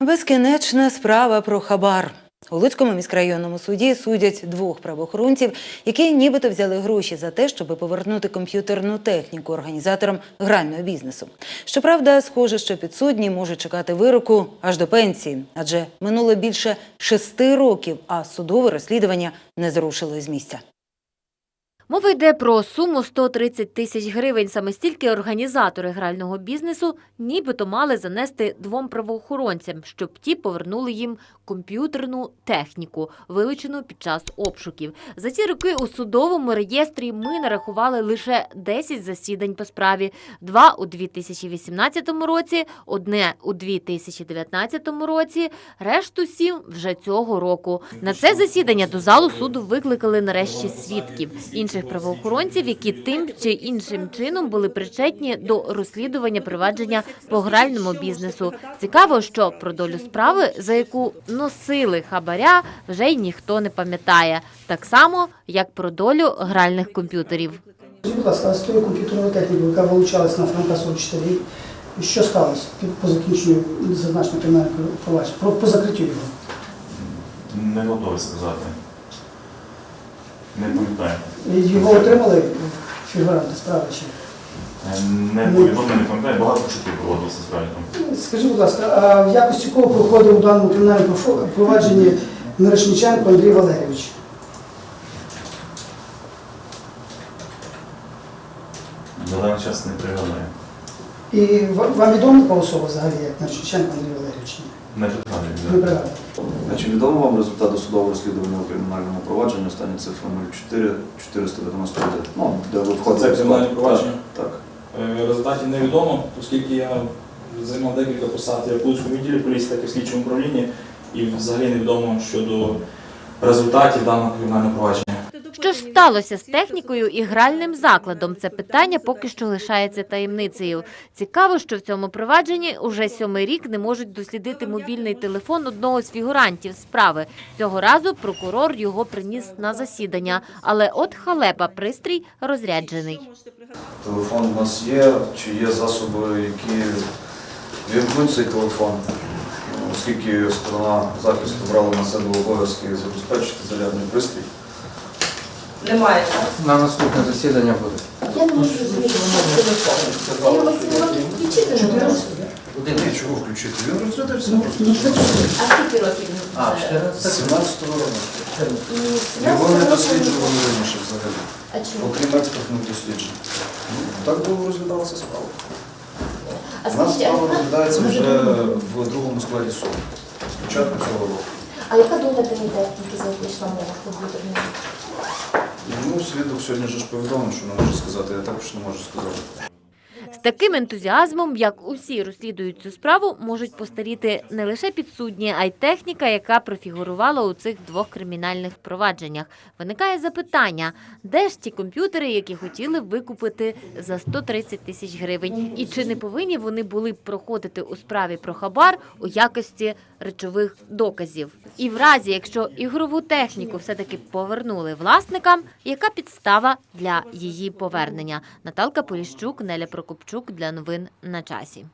Безкінечна справа про хабар. У Луцькому міськрайонному суді судять двох правоохоронців, які нібито взяли гроші за те, щоб повернути комп'ютерну техніку організаторам грального бізнесу. Щоправда, схоже, що підсудні можуть чекати вироку аж до пенсії, адже минуло більше шести років, а судове розслідування не зрушило з місця. Мова йде про суму 130 тисяч гривень. Саме стільки організатори грального бізнесу нібито мали занести двом правоохоронцям, щоб ті повернули їм комп'ютерну техніку, вилучену під час обшуків. За ці роки у судовому реєстрі ми нарахували лише 10 засідань по справі: два у 2018 році, одне у 2019 році, решту сім вже цього року. На це засідання до залу суду викликали нарешті свідків інших правоохоронців, які тим чи іншим чином були причетні до розслідування провадження по гральному бізнесу. Цікаво, що про долю справи, за яку носили хабаря, вже й ніхто не пам'ятає, так само як про долю гральних комп'ютерів. Будь ласка, тою комп'ютерною технікою, яка вилучалась на Франка 44, що сталося під- по закінченню зазначеного кримінального провадження, по закриттю його? Не готовий сказати. Не пам'ятаю. Його отримали фігуранти справи чи? Е, Не повідомлено, не пам'ятаю, багато пошуків проводилося справді там. Скажіть, будь ласка, а в якості кого проходив у даному кримінальному провадженні Мирошниченко Андрій Валерійович? На даний час не пригадаю. І вам відома така особа взагалі, як Мирошниченко Андрій Валерійович? Пригадую. Не да. А чи відомо вам результати судового розслідування у кримінальному провадженні останні цифри 04 491? Ну, де ви входите. Це кримінальне провадження? Так. Е, Результатів невідомо, оскільки я займав декілька посад як в Луцькому відділі поліції, так і в слідчому управлінні, і взагалі невідомо щодо результатів даного кримінального провадження. Що ж сталося з технікою і гральним закладом? Це питання поки що лишається таємницею. Цікаво, що в цьому провадженні уже сьомий рік не можуть дослідити мобільний телефон одного з фігурантів справи. Цього разу прокурор його приніс на засідання, але от халепа пристрій розряджений. Телефон у нас є, чи є засоби, які вімкнуть цей телефон, оскільки сторона захисту брала на себе обов'язки забезпечити зарядний пристрій. Немає, так? На наступне засідання буде. Я не можу зрозуміти, що телефон. Його 7 років включити не можу. Ні, чого включити? Він розрядився Ну, просто. ну, А скільки років? він А, вже? 14 З 17-го року. Його не 17 досліджували раніше взагалі, А чому? окрім експертних досліджень. Ну, Так було розглядалася справа. А У нас скажіть, а справа розглядається вже в другому складі суду. Спочатку цього року. А яка доля тієї техніки, за якою йшла мова комп'ютерної? Ну, свідок сьогодні ж повідомив, що не може сказати, я також не можу сказати. З таким ентузіазмом, як усі розслідують цю справу, можуть постаріти не лише підсудні, а й техніка, яка профігурувала у цих двох кримінальних провадженнях. Виникає запитання, де ж ті комп'ютери, які хотіли викупити за 130 тисяч гривень, і чи не повинні вони були проходити у справі про хабар у якості речових доказів? І в разі, якщо ігрову техніку все-таки повернули власникам, яка підстава для її повернення? Наталка Поліщук, Неля Прокопчук для новин на часі.